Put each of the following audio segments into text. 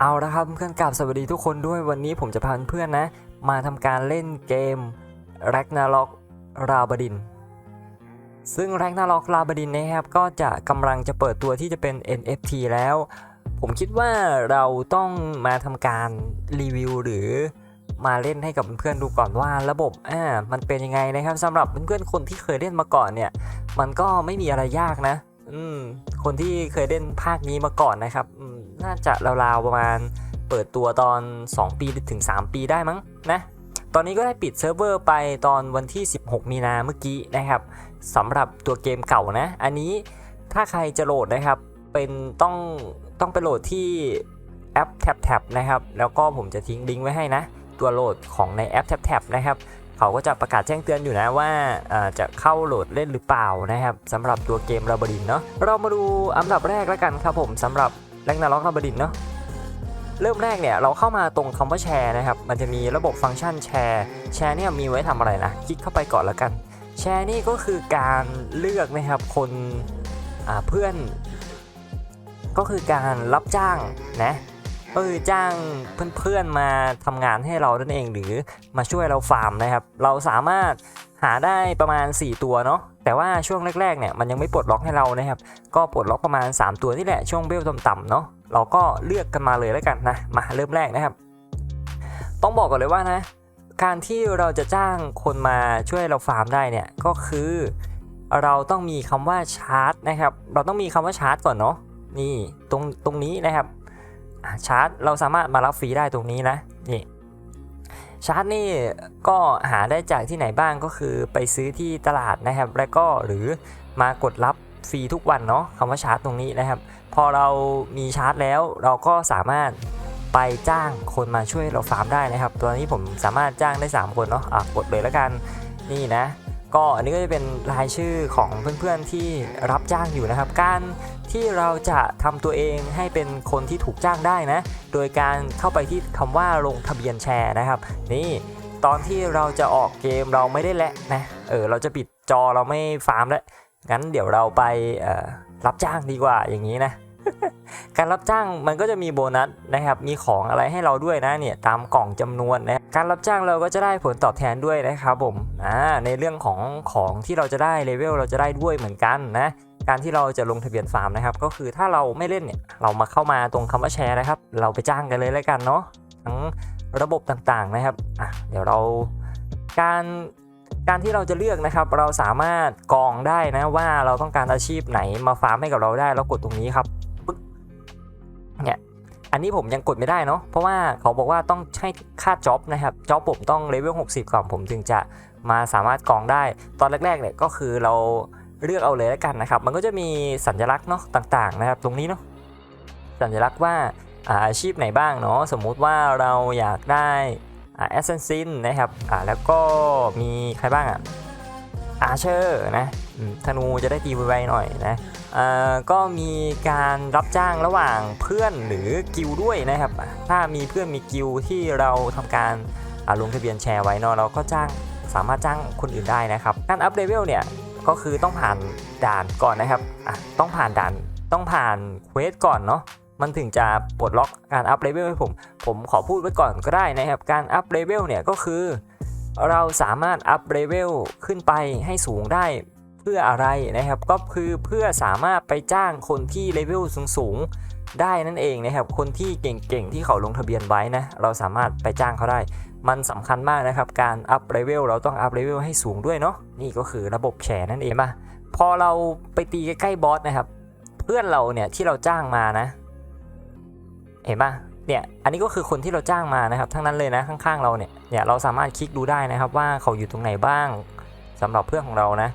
เอาละครับเพื่อนกลับสวัสดีทุกคนด้วยวันนี้ผมจะพาเพื่อนๆนะ มาทำการเล่นเกม Ragnarok ราบดิน ซึ่ง Ragnarok ราบดินนะครับก็จะกำลังจะเปิดตัวที่จะเป็น NFT แล้ว ผมคิดว่าเราต้องมาทำการรีวิวหรือมาเล่นให้กับเพื่อนๆดูก่อนว่าระบบอ่ามันเป็นยังไงนะครับสำหรับเพื่อนๆคนที่เคยเล่นมาก่อนเนี่ย มันก็ไม่มีอะไรยากนะ อืมคนที่เคยเล่นภาคนี้มาก่อนนะครับอืม น่าจะราวๆประมาณเปิดตัวตอน 2 ปีถึง 3 ปีได้มั้งนะตอนนี้ก็ได้ปิดเซิร์ฟเวอร์ไปตอนวันที่ 16 มีนาเมื่อกี้นะครับสำหรับตัวเกมเก่านะ อันนี้ถ้าใครจะโหลดนะครับเป็นต้องต้องไปโหลดที่แอป t a p t a p นะครับแล้วก็ผมจะทิ้งลิงก์ไว้ให้นะ ตัวโหลดของในแอป t a p t a p นะครับเขาก็จะประกาศแจ้งเตือนอยู่นะว่าจะเข้าโหลดเล่นหรือเปล่านะครับสำหรับตัวเกมราบดินเนาะเรามาดูอันดับแรกแล้วกันครับผมสำหรับ แรงนาล็อกราบดินเนาะเริ่มแรกเนี่ยเราเข้ามาตรงคำว่าแชร์นะครับ มันจะมีระบบฟังก์ชันแชร์แชร์เนี่ยมีไว้ทำอะไรนะคลิกเข้าไปก่อนแล้วกัน แชร์นี่ก็คือการเลือกนะครับคนเพื่อน ก็คือการรับจ้างนะเออจ้างเพื่อนๆมาทำงานให้เรานั่นเองหรือมาช่วยเราฟาร์มนะครับ เราสามารถหาได้ประมาณ 4 ตัวเนาะ แต่ว่าช่วงแรกๆเนี่ยมันยังไม่ปลดล็อกให้เรานะครับ ก็ปลดล็อกประมาณ 3 ตัวนี่แหละช่วงเบลต่ำๆเนาะเราก็เลือกกันมาเลยแล้วกันนะมาเริ่มแรกนะครับ ต้องบอกก่อนเลยว่านะ การที่เราจะจ้างคนมาช่วยเราฟาร์มได้เนี่ยก็คือเราต้องมีคำว่าชาร์จนะครับ เราต้องมีคำว่าชาร์จก่อนเนาะนี่ตรงตรงนี้นะครับชาร์จเราสามารถมารับฟรีได้ตรงนี้นะนี่ ชาร์จนี่ก็หาได้จากที่ไหนบ้างก็คือไปซื้อที่ตลาดนะครับ แล้วก็หรือมากดรับฟรีทุกวันเนาะคำว่าชาร์จตรงนี้นะครับ พอเรามีชาร์จแล้วเราก็สามารถไปจ้างคนมาช่วยเราฟาร์มได้นะครับ ตัวนี้ผมสามารถจ้างได้ 3 คนเนาะะกดเลยแล้วกันนี่นะ ก็อันนี้ก็จะเป็นรายชื่อของเพื่อนๆที่รับจ้างอยู่นะครับ การที่เราจะทำตัวเองให้เป็นคนที่ถูกจ้างได้นะ โดยการเข้าไปที่คำว่าลงทะเบียนแชร์นะครับ นี่ตอนที่เราจะออกเกมเราไม่ได้แหละนะ เออเราจะปิดจอเราไม่ฟาร์มแล้วงั้นเดี๋ยวเราไปรับจ้างดีกว่าอย่างนี้นะ การรับจ้างมันก็จะมีโบนัสนะครับ มีของอะไรให้เราด้วยนะเนี่ยตามกล่องจำนวนนะ การรับจ้างเราก็จะได้ผลตอบแทนด้วยนะครับผม อ่า ในเรื่องของของที่เราจะได้เลเวลเราจะได้ด้วยเหมือนกันนะ การที่เราจะลงทะเบียนฟาร์มนะครับ ก็คือถ้าเราไม่เล่นเนี่ย เรามาเข้ามาตรงคำว่าแชร์นะครับ เราไปจ้างกันเลยแล้วกันเนาะ ทั้งระบบต่างๆนะครับ อะ เดี๋ยวเราการการที่เราจะเลือกนะครับ เราสามารถกรองได้นะว่าเราต้องการอาชีพไหนมาฟาร์มให้กับเราได้แล้วกดตรงนี้ครับ เนี่ยอันนี้ผมยังกดไม่ได้เนาะเพราะว่าเขาบอกว่าต้องให้ค่าจ็อบนะครับจ็อบผมต้องเลเวล60 ก่อนผมถึงจะมาสามารถกองได้ ตอนแรกๆเนี่ยก็คือเราเลือกเอาเลยแล้วกันนะครับ มันก็จะมีสัญลักษณ์เนาะต่างๆนะครับ ตรงนี้เนาะสัญลักษณ์ว่าอาชีพไหนบ้างเนาะสมมุติว่าเราอยากได้แอสเซนซินนะครับอ่าแล้วก็มีใครบ้างอะอาเชอร์นะธนูจะได้ตีไวๆหน่อยนะ ก็มีการรับจ้างระหว่างเพื่อนหรือกิลด้วยนะครับ ถ้ามีเพื่อนมีกิลที่เราทำการลงทะเบียนแชร์ไว้เนาะเราก็จ้างสามารถจ้างคนอื่นได้นะครับ การอัพเลเวลเนี่ยก็คือต้องผ่านด่านก่อนนะครับต้องผ่านด่านต้องผ่านเควสก่อนเนาะมันถึงจะปลดล็อกการอัพเลเวลให้ผม ผมขอพูดไว้ก่อนก็ได้นะครับ การอัพเลเวลเนี่ยก็คือ เราสามารถอัพเลเวลขึ้นไปให้สูงได้ เพื่ออะไรนะครับ ก็คือเพื่อสามารถไปจ้างคนที่เลเวลสูงๆ ได้นั่นเองนะครับ คนที่เก่งๆ ที่เขาลงทะเบียนไว้นะ เราสามารถไปจ้างเขาได้ มันสำคัญมากนะครับ การอัพเลเวลเราต้องอัพเลเวลให้สูงด้วยเนาะ นี่ก็คือระบบแชร์นั่นเองป่ะ พอเราไปตีใกล้ๆบอสนะครับ เพื่อนเราเนี่ยที่เราจ้างมานะ เห็นป่ะเนี่ย อันนี้ก็คือคนที่เราจ้างมานะครับ ทั้งนั้นเลยนะข้างๆเราเนี่ย เนี่ยเราสามารถคลิกดูได้นะครับว่าเขาอยู่ตรงไหนบ้างสำหรับเพื่อนของเรานะ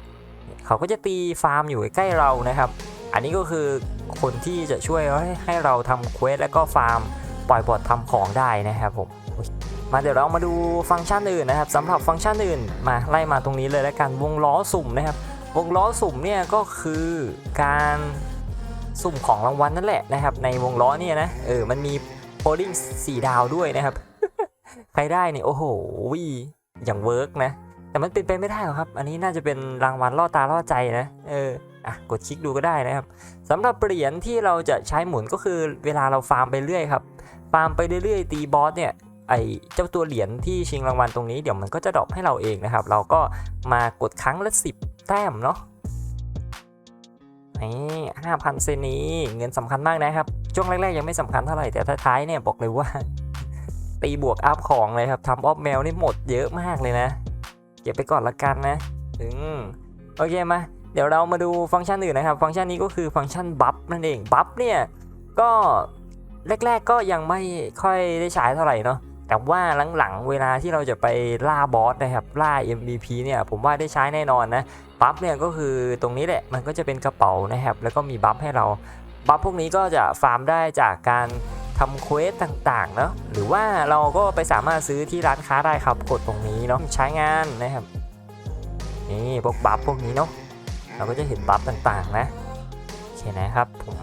เขาก็จะตีฟาร์มอยู่ใกล้เรานะครับ อันนี้ก็คือคนที่จะช่วยให้เราทำเควสแล้วก็ฟาร์มปล่อยบอททำของได้นะครับผมมาเดี๋ยวเรามาดูฟังก์ชันอื่นนะครับสำหรับฟังก์ชันอื่นมาไล่มาตรงนี้เลยแล้วกันวงล้อสุ่มนะครับ วงล้อสุ่มเนี่ยก็คือการสุ่มของรางวัลนั่นแหละนะครับ ในวงล้อเนี่ยนะเออมันมีโพลิงสี่ดาวด้วยนะครับ ใครได้เนี่ยโอ้โหอย่างเวิร์กนะ แต่มันเป็นไปไม่ได้หรอกครับ อันนี้น่าจะเป็นรางวัลล่อตาล่อใจนะ เออ อะ กดคลิกดูก็ได้นะครับสำหรับเหรียญที่เราจะใช้หมุนก็คือเวลาเราฟาร์มไปเรื่อยครับ ฟาร์มไปเรื่อยๆ ตีบอสเนี่ย ไอเจ้าตัวเหรียญที่ชิงรางวัลตรงนี้เดี๋ยวมันก็จะดรอปให้เราเองนะครับ เราก็มากดครั้งละ 10 แต้มเนาะนี่ห้าพันเซนีเงินสำคัญมากนะครับ ช่วงแรกๆยังไม่สำคัญเท่าไหร่แต่ท้ายๆเนี่ยบอกเลยว่า ตีบวกอัพของเลยครับทำออฟแมวนี่หมดเยอะมากเลยนะ เก็บไปก่อนละกันนะถึงโอเคมา เดี๋ยวเรามาดูฟังก์ชันอื่นนะครับ ฟังก์ชันนี้ก็คือฟังก์ชันบัฟนั่นเอง บัฟเนี่ยก็แรก ๆก็ยังไม่ค่อยได้ใช้เท่าไหร่เนาะแต่ว่าหลังๆ เวลาที่เราจะไปล่าบอสนะครับ ล่า MVP เนี่ยผมว่าได้ใช้แน่นอนนะ บัฟเนี่ยก็คือตรงนี้แหละ มันก็จะเป็นกระเป๋านะครับ แล้วก็มีบัฟให้เรา บัฟพวกนี้ก็จะฟาร์มได้จากการ ทำเควสต่างๆเนาะหรือว่าเราก็ไปสามารถซื้อที่ร้านค้าได้ครับกดตรงนี้เนาะใช้งานนะครับนี่พวกบัฟพวกนี้เนาะเราก็จะเห็นบัฟต่างๆนะโอเคนะครับผม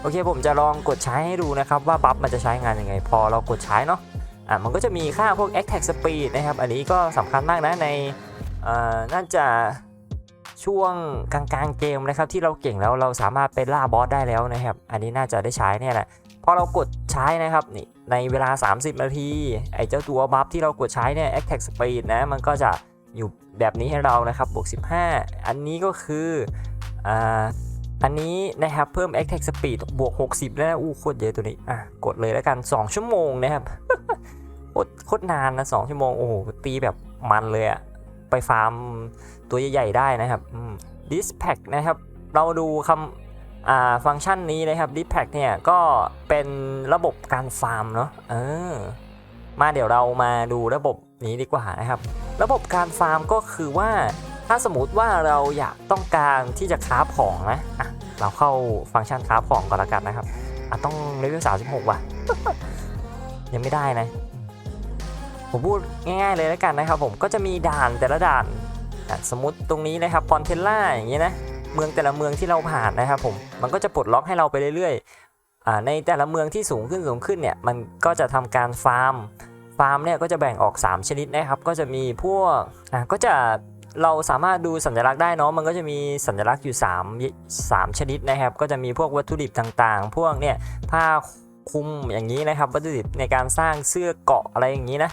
โอเคผมจะลองกดใช้ให้ดูนะครับว่าบัฟมันจะใช้งานยังไง พอเรากดใช้เนาะอะมันก็จะมีค่าพวก attack speed นะครับ อันนี้ก็สำคัญมากนะในเอ่อน่าจะช่วงกลางๆเกมนะครับที่เราเก่งแล้วเราสามารถไปล่าบอสได้แล้วนะครับ อันนี้น่าจะได้ใช้เนี่ยแหละ อเรากดใช้นะครับนี่ในเวลา 30 นาทีไอ้เจ้าตัวบัฟที่เรากดใช้เนี่ย attack speed นะมันก็จะอยู่แบบนี้ให้เรานะครับบวก 15 อันนี้ก็คืออ่าอันนี้นะครับเพิ่ม attack speed บวก 60 แล้วนะอู้โคตรเยอะตัวนี้อะกดเลยแล้วกัน 2 ชั่วโมงนะครับโคตรโคตรนานนะ 2 ชั่วโมง โอ้โห ตีแบบมันเลยอะไปฟาร์มตัวใหญ่ๆได้นะครับ dispatch นะครับ เราดูคำ ฟังก์ชันนี้นะครับ d i p a c เนี่ยก็เป็นระบบการฟาร์มเนาะเออมาเดี๋ยวเรามาดูระบบนี้ดีกว่านะครับ ระบบการฟาร์มก็คือว่าถ้าสมมติว่าเราอยากต้องการที่จะคราฟของนะอะเราเข้าฟังก์ชันคราฟของก่อนละกันนะครับอะต้องเลเวล36ว่ะ ยังไม่ได้นะ ผมพูดง่ายๆเลยแล้วกันนะครับ ผมก็จะมีด่านแต่ละด่าน สมมติตรงนี้นะครับฟอนเทลล่าอย่างนี้นะ เมืองแต่ละเมืองที่เราผ่านนะครับผมมันก็จะปลดล็อกให้เราไปเรื่อยๆในแต่ละเมืองที่สูงขึ้นสูงขึ้นเนี่ยมันก็จะทำการฟาร์มฟาร์มเนี่ยก็จะแบ่งออก 3 ชนิดนะครับก็จะมีพวกอะก็จะเราสามารถดูสัญลักษณ์ได้เนาะมันก็จะมีสัญลักษณ์อยู่ 3 3 ชนิดนะครับ ก็จะมีพวกวัตถุดิบต่างๆ พวกเนี่ยผ้าคลุมอย่างนี้นะครับ วัตถุดิบในการสร้างเสื้อเกาะอะไรอย่างนี้นะ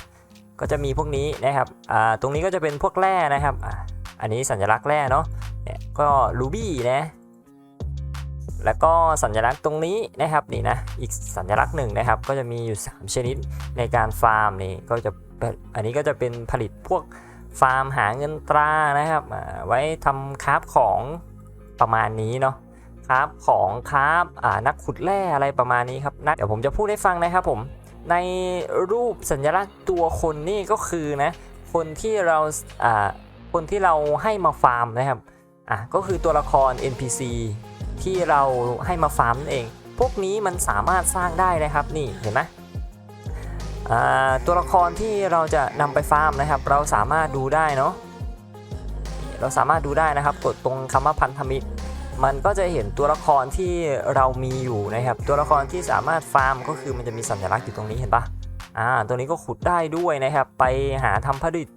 ก็จะมีพวกนี้นะครับอ่าตรงนี้ก็จะเป็นพวกแร่นะครับ อันนี้สัญลักษณ์แร่เนาะเนี่ยก็รูบี้นะแล้วก็สัญลักษณ์ตรงนี้นะครับนี่นะอีกสัญลักษณ์หนึ่งนะครับ ก็จะมีอยู่ 3 ชนิดในการฟาร์มนี่ก็จะอันนี้ก็จะเป็นผลิตพวกฟาร์มหาเงินตรานะครับไว้ทำคราฟของประมาณนี้เนาะคราฟของคราฟนักขุดแร่อะไรประมาณนี้ครับนักเดี๋ยวผมจะพูดให้ฟังนะครับผมในรูปสัญลักษณ์ตัวคนนี่ก็คือนะคนที่เราอ่า คนที่เราให้มาฟาร์มนะครับอะก็คือตัวละคร NPC ที่เราให้มาฟาร์มนั่นเอง พวกนี้มันสามารถสร้างได้นะครับนี่เห็นไหมอ่าตัวละครที่เราจะนำไปฟาร์มนะครับ เราสามารถดูได้เนาะเราสามารถดูได้นะครับกดตรงคำว่าพันธมิตร มันก็จะเห็นตัวละครที่เรามีอยู่นะครับ ตัวละครที่สามารถฟาร์มก็คือมันจะมีสัญลักษณ์อยู่ตรงนี้เห็นปะอ่าตัวนี้ก็ขุดได้ด้วยนะครับ ไปหาทำผลิต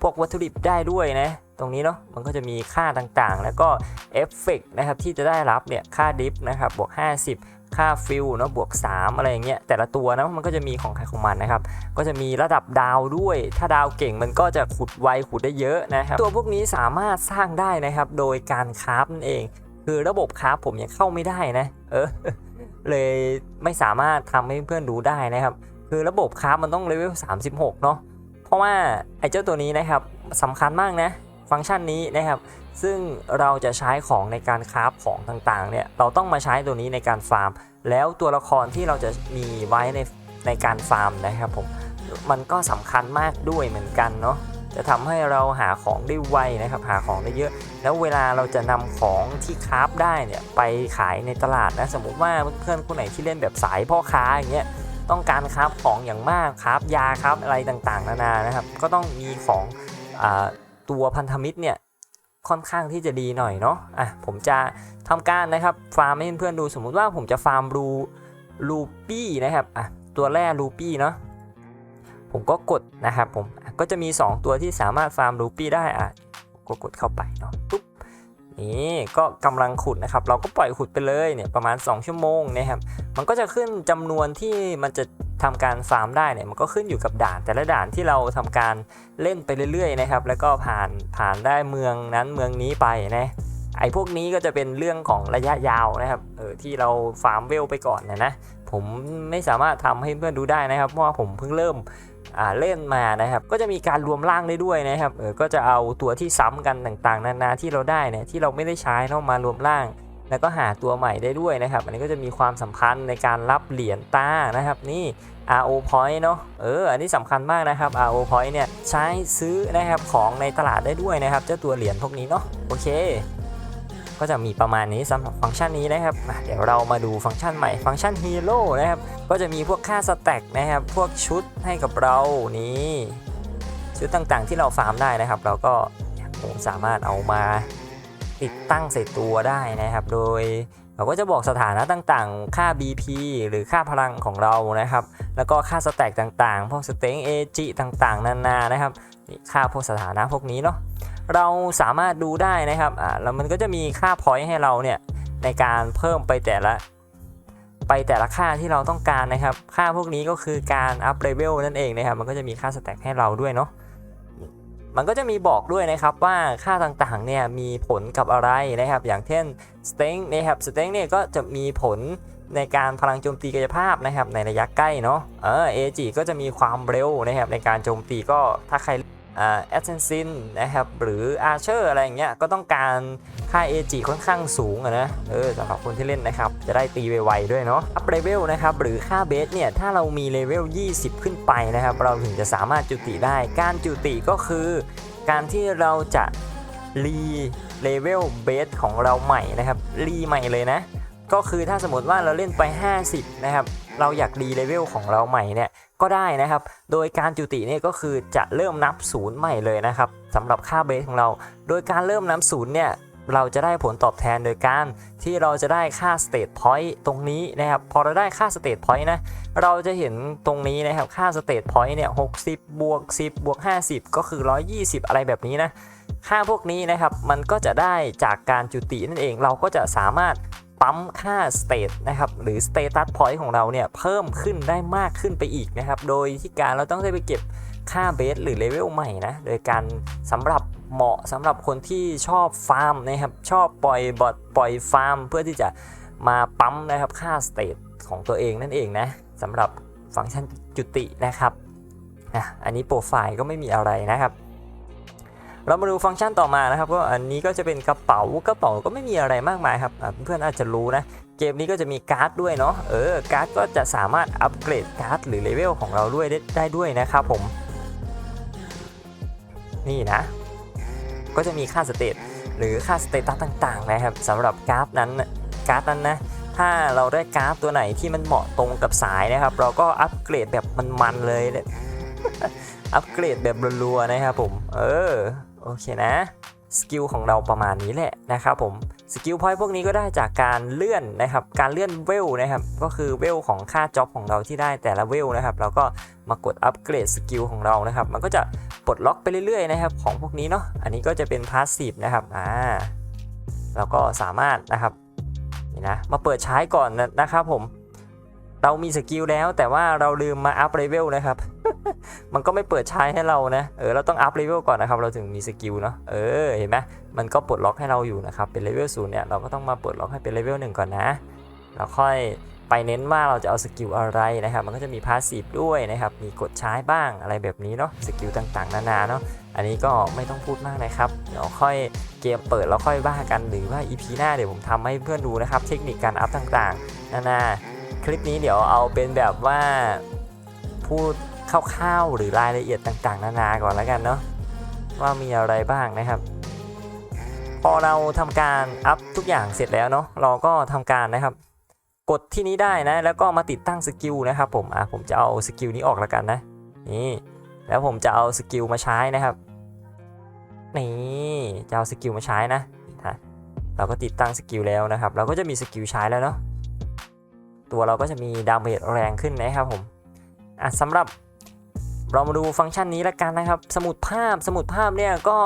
พวกวัตถุดิบได้ด้วยนะ ตรงนี้เนาะมันก็จะมีค่าต่างๆ แล้วก็เอฟเฟกต์นะครับที่จะได้รับเนี่ยค่าดิฟนะครับบวก 50 ค่าฟิลเนาะบวก 3 อะไรอย่างเงี้ยแต่ละตัวนะมันก็จะมีของใครของมันนะครับ ก็จะมีระดับดาวด้วย ถ้าดาวเก่งมันก็จะขุดไวขุดได้เยอะนะครับ ตัวพวกนี้สามารถสร้างได้นะครับ โดยการคราฟนั่นเอง คือระบบคราฟผมยังเข้าไม่ได้นะเออเลยไม่สามารถทำให้เพื่อนดูได้นะครับ คือระบบคราฟมันต้องเลเวล36 เนาะ ราะว่าไอ้เจ้าตัวนี้นะครับสำคัญมากนะฟังก์ชันนี้นะครับ ซึ่งเราจะใช้ของในการคราฟของต่างๆเนี่ยเราต้องมาใช้ตัวนี้ในการฟาร์ม แล้วตัวละครที่เราจะมีไว้ในในการฟาร์มนะครับผมมันก็สำคัญมากด้วยเหมือนกันเนาะจะทำให้เราหาของได้ไวนะครับ หาของได้เยอะ แล้วเวลาเราจะนำของที่คราฟได้เนี่ยไปขายในตลาดนะสมมุติว่าเพื่อนคนไหนที่เล่นแบบสายพ่อค้าอย่างเงี้ย ต้องการคราฟของอย่างมากคราฟยาคราฟอะไรต่างๆ นานานะครับ ก็ต้องมีของอตัวพันธมิตรเนี่ยค่อนข้างที่จะดีหน่อยเนาะอะผมจะทำการนะครับฟาร์มให้เพื่อนๆดูสมมุติว่าผมจะฟาร์มรูรูปี้นะครับอะตัวแร่รูปี้เนาะผมก็กดนะครับผมก็จะมี 2 ตัวที่สามารถฟาร์มรูปี้ได้อะก็กดเข้าไปเนาะปุ๊บ นี่ก็กำลังขุดนะครับ เราก็ปล่อยขุดไปเลยเนี่ยประมาณ 2 ชั่วโมงนะครับ มันก็จะขึ้นจำนวนที่มันจะทำการฟาร์มได้เนี่ยมันก็ขึ้นอยู่กับด่าน แต่ละด่านที่เราทำการเล่นไปเรื่อยๆนะครับ แล้วก็ผ่านผ่านได้เมืองนั้นเมืองนี้ไปนะไอ้พวกนี้ก็จะเป็นเรื่องของระยะยาวนะครับเออที่เราฟาร์มเวลไปก่อนนะนะผมไม่สามารถทำให้เพื่อนดูได้นะครับ เพราะว่าผมเพิ่งเริ่ม เล่นมานะครับ ก็จะมีการรวมร่างได้ด้วยนะครับเออก็จะเอาตัวที่ซ้ำกันต่างๆ นานาที่เราได้เนี่ยที่เราไม่ได้ใช้เนามารวมร่าง แล้วก็หาตัวใหม่ได้ด้วยนะครับ อันนี้ก็จะมีความสำคัญในการรับเหรียญตานะครับ นี่ RO point เนาะเออ อันนี้สำคัญมากนะครับ RO point เนี่ยใช้ซื้อนะครับของในตลาดได้ด้วยนะครับ เจ้าตัวเหรียญพวกนี้เนาะโอเค ก็จะมีประมาณนี้สำหรับฟังก์ชันนี้นะครับเดี๋ยวเรามาดูฟังก์ชันใหม่ฟังก์ชันฮีโร่นะครับก็จะมีพวกค่าสแต็กนะครับพวกชุดให้กับเรานี่ชุดต่างๆที่เราฟาร์มได้นะครับ เราก็ผมสามารถเอามาติดตั้งใส่ตัวได้นะครับ โดยเราก็จะบอกสถานะต่างๆ ค่า BP หรือค่าพลังของเรานะครับ แล้วก็ค่าสแต็กต่างๆ พวกสเต็งเอจิต่างๆ นานานะครับนี่ค่าพวกสถานะพวกนี้เนาะ เราสามารถดูได้นะครับอ่าแล้วมันก็จะมีค่าพอยต์ให้เราเนี่ยในการเพิ่มไปแต่ละ ไปแต่ละค่าที่เราต้องการนะครับ ค่าพวกนี้ก็คือการอัพเลเวลนั่นเองนะครับ มันก็จะมีค่าสแต็กให้เราด้วยเนาะมันก็จะมีบอกด้วยนะครับว่าค่าต่างๆเนี่ยมีผลกับอะไรนะครับ อย่างเช่นสเต็งนะครับสเต็งเนี่ยก็จะมีผลในการพลังโจมตีกายภาพนะครับในระยะใกล้เนาะเออเอจิก็จะมีความเร็วนะครับในการโจมตีก็ถ้าใคร แอสเซนซินนะครับหรืออาร์เชอร์อะไรอย่างเงี้ยก็ต้องการค่า AG ค่อนข้างสูงอะนะเออสำหรับคนที่เล่นนะครับ จะได้ตีไวๆด้วยเนาะอัพเลเวลนะครับหรือค่าเบสเนี่ย ถ้าเรามีเลเวล 20 ขึ้นไปนะครับ เราถึงจะสามารถจุติได้ การจุติก็คือ การที่เราจะรีเลเวลเบสของเราใหม่นะครับรีใหม่เลยนะ ก็คือถ้าสมมติว่าเราเล่นไป 50 นะครับ เราอยากดีเลเวลของเราใหม่เนี่ย ก็ได้นะครับ โดยการจุติเนี่ยก็คือจะเริ่มนับศูนย์ใหม่เลยนะครับสำหรับค่าเบสของเรา โดยการเริ่มนับศูนย์เนี่ยเราจะได้ผลตอบแทนโดยการที่เราจะได้ค่า state point ตรงนี้นะครับ พอเราได้ค่า state point นะ เราจะเห็นตรงนี้นะครับ ค่า state point เนี่ย60 บวก 10 บวก 50 ก็คือ 120 อะไรแบบนี้นะ ค่าพวกนี้นะครับ มันก็จะได้จากการจุตินั่นเอง เราก็จะสามารถ ปั๊มค่า state นะครับหรือ status point ของเราเนี่ยเพิ่มขึ้นได้มากขึ้นไปอีกนะครับ โดยที่การเราต้องได้ไปเก็บค่าเบสหรือเลเวลใหม่นะ โดยการสำหรับเหมาะสำหรับคนที่ชอบฟาร์มนะครับ ชอบปล่อยบอทปล่อยฟาร์ม เพื่อที่จะมาปั๊มนะครับค่า state ของตัวเองนั่นเองนะสำหรับฟังก์ชันจุตินะครับอะอันนี้โปรไฟล์ก็ไม่มีอะไรนะครับ เรามาดูฟังก์ชันต่อมานะครับก็อันนี้ก็จะเป็นกระเป๋ากระเป๋าก็ไม่มีอะไรมากมายครับเพื่อนอาจจะรู้นะเกมนี้ก็จะมีการ์ดด้วยเนาะเออการ์ดก็จะสามารถอัปเกรดการ์ดหรือเลเวลของเราด้วยได้ได้ด้วยนะครับผมนี่นะ ก็จะมีค่าสเตตหรือค่าสเตตัสต่างๆนะครับสำหรับการ์ดนั้นการ์ดนั้นนะถ้าเราได้การ์ดตัวไหนที่มันเหมาะตรงกับสายนะครับ เราก็อัปเกรดแบบมันๆเลยเนี่ยอัปเกรดแบบรัวๆนะครับผม เออ โอเคนะสกิลของเราประมาณนี้แหละนะครับผมสกิลพอยต์พวกนี้ก็ได้จากการเลื่อนนะครับ การเลื่อนเวลนะครับ ก็คือเวลของค่าจ็อบของเราที่ได้แต่ละเวลนะครับเราก็มากดอัปเกรดสกิลของเรานะครับ มันก็จะปลดล็อกไปเรื่อยๆนะครับ ของพวกนี้เนาะอันนี้ก็จะเป็นพาสซีฟนะครับอ่าแล้วก็สามารถนะครับนี่นะมาเปิดใช้ก่อนนะนะครับผมเรามีสกิลแล้วแต่ว่าเราลืมมาอัพเลเวลนะครับ มันก็ไม่เปิดใช้ให้เรานะเออเราต้องอัพเลเวลก่อนนะครับ เราถึงมีสกิลเนาะเออเห็นไหมมันก็ปลดล็อกให้เราอยู่นะครับเป็นเลเวลศูนย์เนี่ยเราก็ต้องมาปลดล็อกให้เป็นเลเวลหนึ่งก่อนนะแล้วค่อยไปเน้นว่าเราจะเอาสกิลอะไรนะครับ มันก็จะมีพาสซีฟด้วยนะครับ มีกดใช้บ้างอะไรแบบนี้เนาะ สกิลต่างๆ นานาเนาะ อันนี้ก็ไม่ต้องพูดมากนะครับ เดี๋ยวค่อยเกมเปิดแล้วค่อยว่ากัน หรือว่า EP หน้าเดี๋ยวผมทำให้เพื่อนดูนะครับ เทคนิคการอัพต่างๆ นานา คลิปนี้เดี๋ยวเอาเป็นแบบว่าพูด คร่าวๆหรือรายละเอียดต่างๆ นานาก่อนแล้วกันเนาะว่ามีอะไรบ้างนะครับ พอเราทำการอัพทุกอย่างเสร็จแล้วเนาะเราก็ทำการนะครับ กดที่นี้ได้นะแล้วก็มาติดตั้งสกิลนะครับผมอะผมจะเอาสกิลนี้ออกแล้วกันนะนี่แล้วผมจะเอาสกิลมาใช้นะครับนี่จะเอาสกิลมาใช้นะฮะเราก็ติดตั้งสกิลแล้วนะครับ เราก็จะมีสกิลใช้แล้วเนาะตัวเราก็จะมีดาเมจแรงขึ้นนะครับผมอะสำหรับ เรามาดูฟังก์ชันนี้ละกันนะครับ สมุดภาพสมุดภาพเนี่ยก็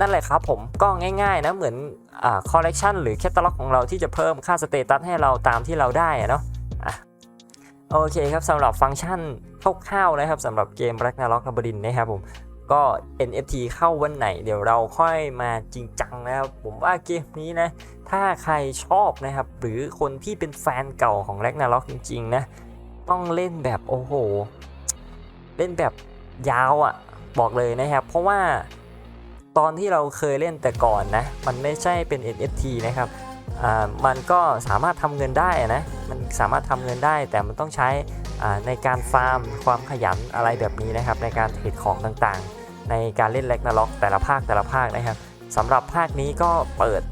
นั่นแหละครับผมก็ง่ายๆนะเหมือนอ่าคอลเลกชันหรือแคตตาล็อกของเราที่จะเพิ่มค่าสเตตัสให้เราตามที่เราได้อะเนาะอะโอเคครับสำหรับฟังก์ชันคร่าวๆนะครับสำหรับเกม Ragnarok นบดินนะครับผมก็ NFT เข้าวันไหน เดี๋ยวเราค่อยมาจริงจังนะครับผมว่าเกมนี้นะ ถ้าใครชอบนะครับ หรือคนที่เป็นแฟนเก่าของ Ragnarok จริงๆนะ ต้องเล่นแบบโอ้โห เล่นแบบยาวอะ่ะบอกเลยนะครับ เพราะว่าตอนที่เราเคยเล่นแต่ก่อนนะ มันไม่ใช่เป็น NFT นะครับอ่ามันก็สามารถทำเงินได้นะ มันสามารถทำเงินได้ แต่มันต้องใช้อ่าในการฟาร์มความขยันอะไรแบบนี้นะครับ ในการเทรดของต่างๆ ในการเล่น Ragnarok แต่ละภาคแต่ละภาคนะครับสำหรับภาคนี้ก็เปิด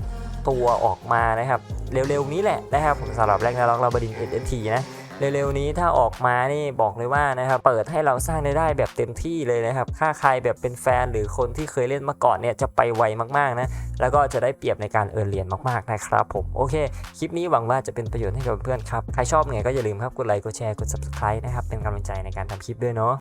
ตัวออกมานะครับ เร็วๆนี้แหละนะครับสำหรับ Ragnarok เราบดิน NFT นะ เร็วๆนี้ถ้าออกมานี่บอกเลยว่านะครับเปิดให้เราสร้างได้ได้แบบเต็มที่เลยนะครับถ้าใครแบบเป็นแฟนหรือคนที่เคยเล่นมาก่อนเนี่ยจะไปไวมากๆนะแล้วก็จะได้เปรียบในการเอินเหรียญมากๆนะครับผมโอเคคลิปนี้หวังว่าจะเป็นประโยชน์ให้กับเพื่อนๆครับใครชอบเนี่ยก็อย่าลืมครับกดไลค์กดแชร์กด subscribe นะครับเป็นกำลังใจในการทำคลิปด้วยเนาะ